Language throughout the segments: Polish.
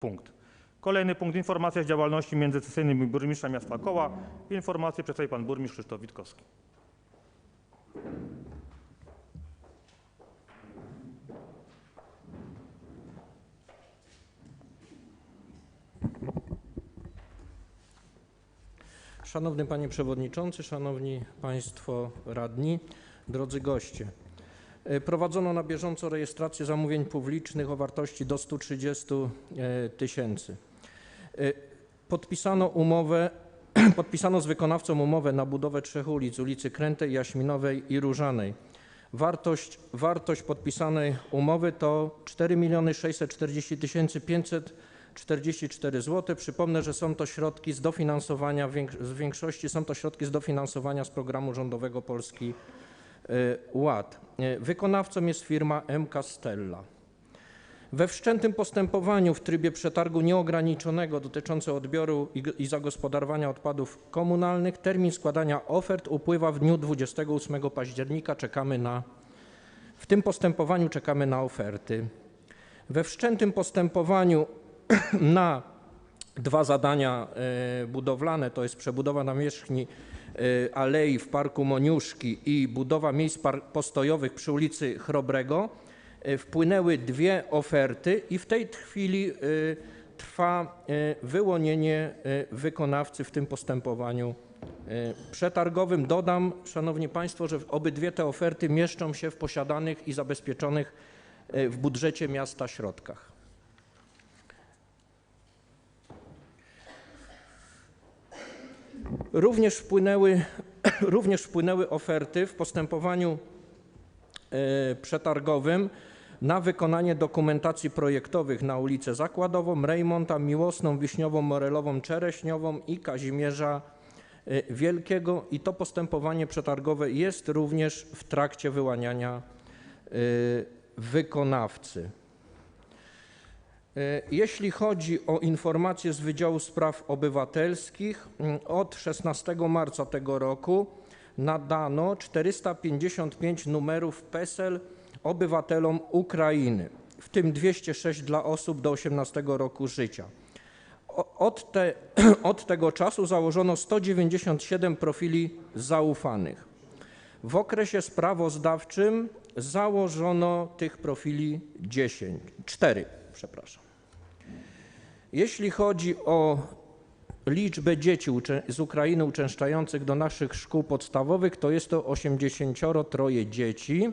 Punkt. Kolejny punkt. Informacja z działalności międzysesyjnej burmistrza miasta Koła. Informację przedstawi pan burmistrz Krzysztof Witkowski. Szanowny Panie Przewodniczący, Szanowni Państwo Radni, drodzy goście. E, Prowadzono na bieżąco rejestrację zamówień publicznych o wartości do 130 e, tysięcy. E, Podpisano umowę, podpisano z wykonawcą umowę na budowę trzech ulic, ulicy Krętej, Jaśminowej i Różanej. Wartość, wartość podpisanej umowy to 4 640 544 zł. Przypomnę, że są to środki z dofinansowania, w większości są to środki z dofinansowania z programu rządowego Polski Ład. E, Wykonawcą jest firma MK Stella. We wszczętym postępowaniu w trybie przetargu nieograniczonego dotyczącym odbioru i, zagospodarowania odpadów komunalnych termin składania ofert upływa w dniu 28 października. Czekamy na, w tym postępowaniu czekamy na oferty. We wszczętym postępowaniu na dwa zadania e, budowlane, to jest przebudowa nawierzchni e, alei w Parku Moniuszki i budowa miejsc postojowych przy ulicy Chrobrego, e, wpłynęły dwie oferty i w tej chwili e, trwa wyłonienie wykonawcy w tym postępowaniu przetargowym. Dodam, Szanowni Państwo, że obydwie te oferty mieszczą się w posiadanych i zabezpieczonych w budżecie miasta środkach. Również wpłynęły, również wpłynęły oferty w postępowaniu e, przetargowym na wykonanie dokumentacji projektowych na ulicę Zakładową, Rejmonta, Miłosną, Wiśniową, Morelową, Czereśniową i Kazimierza e, Wielkiego i to postępowanie przetargowe jest również w trakcie wyłaniania e, wykonawcy. E, Jeśli chodzi o informacje z Wydziału Spraw Obywatelskich, mm, od 16 marca tego roku nadano 455 numerów PESEL obywatelom Ukrainy, w tym 206 dla osób do 18 roku życia. Od, te, od tego czasu założono 197 profili zaufanych. W okresie sprawozdawczym założono tych profili 10, 4, przepraszam. Jeśli chodzi o liczbę dzieci z Ukrainy uczęszczających do naszych szkół podstawowych, to jest to 83 dzieci.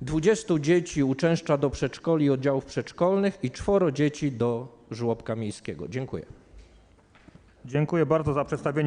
20 dzieci uczęszcza do przedszkoli i oddziałów przedszkolnych i czworo dzieci do żłobka miejskiego. Dziękuję. Dziękuję bardzo za przedstawienie